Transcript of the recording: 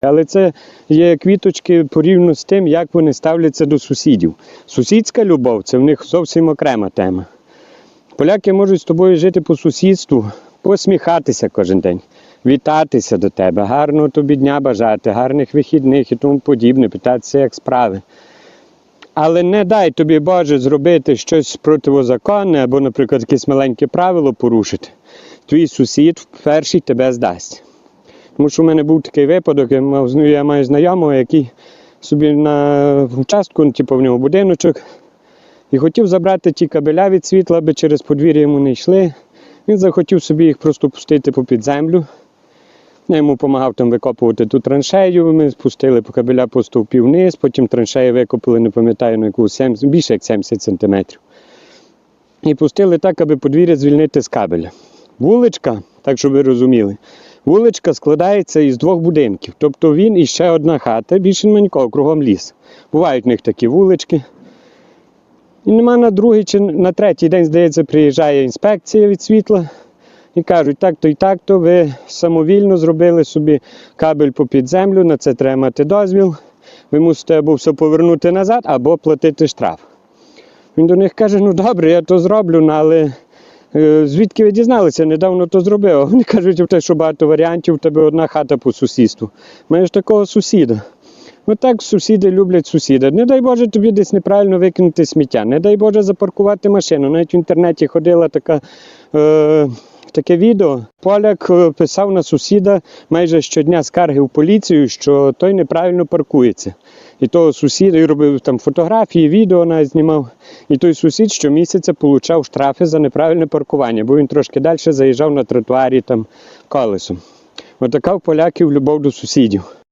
Але це є квіточки порівняно з тим, як вони ставляться до сусідів. Сусідська любов це в них зовсім окрема тема. Поляки можуть з тобою жити по сусідству, посміхатися кожен день, вітатися до тебе, гарного тобі дня бажати, гарних вихідних і тому подібне, питатися, як справи. Але не дай тобі Боже зробити щось противозаконне або, наприклад, якесь маленьке правило порушити. Твій сусід перший тебе здасть. Тому що в мене був такий випадок, я, мав, ну, я маю знайомого, який собі на участку, ну, типу в нього будиночок, і хотів забрати ті кабеля від світла, аби через подвір'я йому не йшли. Він захотів собі їх просто пустити попід землю. Я йому допомагав там викопувати ту траншею. Ми спустили по кабеля по стовпі вниз, потім траншею викопали, не пам'ятаю, на яку 70, більше як 70 сантиметрів. І пустили так, аби подвір'я звільнити з кабеля. Вуличка, так щоб ви розуміли, вуличка складається із двох будинків. Тобто він і ще одна хата, більше нікого, кругом ліс. Бувають в них такі вулички. І нема на другий чи на третій день, здається, приїжджає інспекція від світла і кажуть, так-то і так-то ви самовільно зробили собі кабель попід землю, на це треба мати дозвіл. Ви мусите або все повернути назад, або платити штраф. Він до них каже: ну добре, я то зроблю, ну, але звідки ви дізналися, недавно то зробив. Вони кажуть, що багато варіантів, у тебе одна хата по сусідству. Маєш такого сусіда. Ну так сусіди люблять сусіда. Не дай Боже тобі десь неправильно викинути сміття. Не дай Боже запаркувати машину. Навіть в інтернеті ходила така. Е, Таке відео поляк е, писав на сусіда майже щодня скарги в поліцію, що той неправильно паркується. І того сусіда і робив там фотографії, відео навіть знімав. І той сусід щомісяця получав штрафи за неправильне паркування, бо він трошки далі заїжджав на тротуарі там колесом. Отака в поляків любов до сусідів.